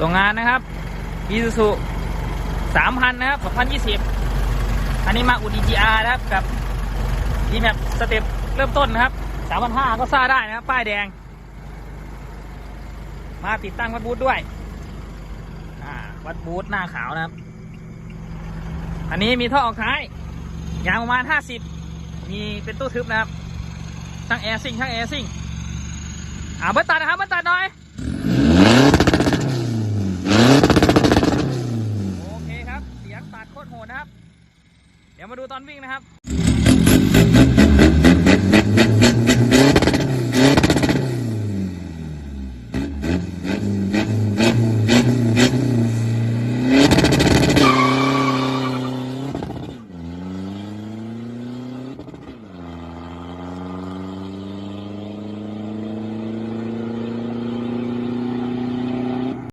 ส่งงานนะครับอีซูซูสามพันนะครับสองพันยี่สิบอันนี้มาอุดีจีอาร์นะครับกับดีแมปสเต็ปเริ่มต้นนะครับสามพันห้าก็ซ่าได้นะครับ ป้ายแดง มาติดตั้งวัดบูธด้วยอ่าวัดบูธหน้าขาวนะครับ อันนี้มีท่อออกท้าย ยางประมาณห้าสิบมีเป็นตู้ทึบนะครับช่างแอร์ซิ่งช่างแอร์ซิ่งอ่าเบิ้ลตัดนะครับเบิ้ลตัดหน่อย โอเคครับ เสียง ตัดโคตรโหดนะครับ เดี๋ยวมาดูตอนวิ่งนะครับ